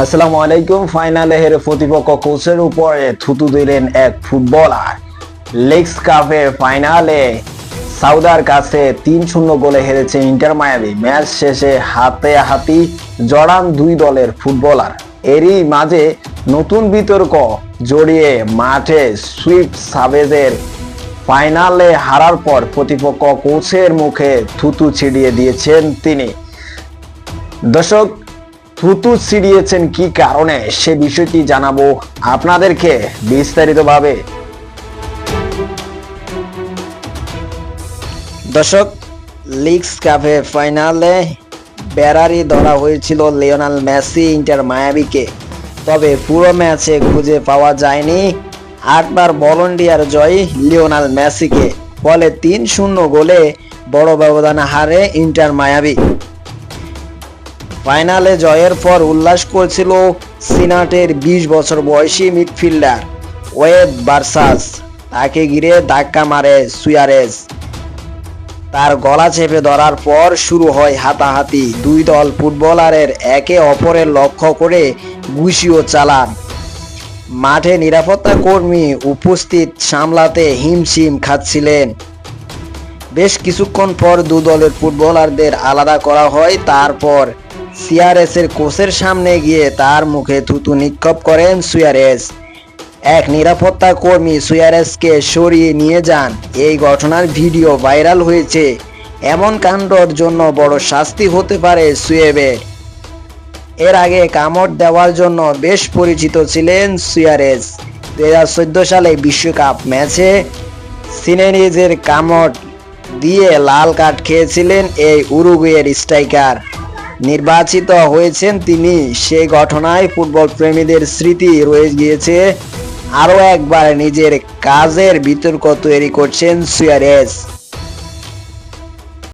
আসসালামু আলাইকুম। ফাইনালে হেরে প্রতিপক্ষ কোচের উপরে থুতু দিলেন এক ফুটবলার। লেগস কাপের ফাইনালে সাউদার কাছে তিন শূন্য গোলে হেরেছে ইন্টার মায়ামি ম্যাচ শেষে হাতে হাতি জড়ান দুই দলের ফুটবলার। এরই মাঝে নতুন বিতর্ক জড়িয়ে মাঠে সুইপ সাবেজের ফাইনালে হারার পর প্রতিপক্ষ কোচের মুখে থুতু ছিটিয়ে দিয়েছেন তিনি। দর্শক থুতু ছিড়িয়েছেন কি কারণে? সে বিষয়টি জানাব আপনাদেরকে বিস্তারিতভাবে। দর্শক, লিগস কাপে ফাইনালে বেড়ারি ধরা হয়েছিল লিওনাল মেসি ইন্টার মায়াবিকে তবে পুরো ম্যাচে খুঁজে পাওয়া যায়নি আটবার ভলন্টিয়ার জয় লিওনাল মেসিকে। ফলে তিন শূন্য গোলে বড় ব্যবধানে হারে ইন্টার মায়াবি ফাইনালে জয়ের পর উল্লাস করছিল সিনাটের বিশ বছর বয়সী মিডফিল্ডার ওয়েব বার্সাস। তাকে ঘিরে ধাক্কা মারে সুয়ারেজ। তার গলা চেপে ধরার পর শুরু হয় হাতাহাতি। দুই দল ফুটবলারের একে অপরের লক্ষ্য করে ঘুষিও চালান। মাঠে নিরাপত্তা কর্মী উপস্থিত সামলাতে হিমশিম খাচ্ছিলেন। বেশ কিছুক্ষণ পর দু দলের ফুটবলারদের আলাদা করা হয়, তারপর সিআরএস এর কোচের সামনে গিয়ে তার মুখে থুতু নিক্ষেপ করেন সুয়ারেস এক নিরাপত্তা কর্মী সুয়ারেসকে সরিয়ে নিয়ে যান। এই ঘটনার ভিডিও ভাইরাল হয়েছে। এমন কাণ্ডর জন্য বড় শাস্তি হতে পারে সুয়েবের। এর আগে কামড় দেওয়ার জন্য বেশ পরিচিত ছিলেন সুয়ারেস দু হাজার চোদ্দ সালে বিশ্বকাপ ম্যাচে সিনেরিজের কামড় দিয়ে লাল কার্ড খেয়েছিলেন এই উরুগুয়ের স্ট্রাইকার। নির্বাচিত হয়েছেন তিনি। সে ঘটনায় ফুটবল প্রেমীদের স্মৃতি রয়ে গিয়েছে। আরও একবার নিজের কাজের বিতর্ক তৈরি করছেন সুয়ারেস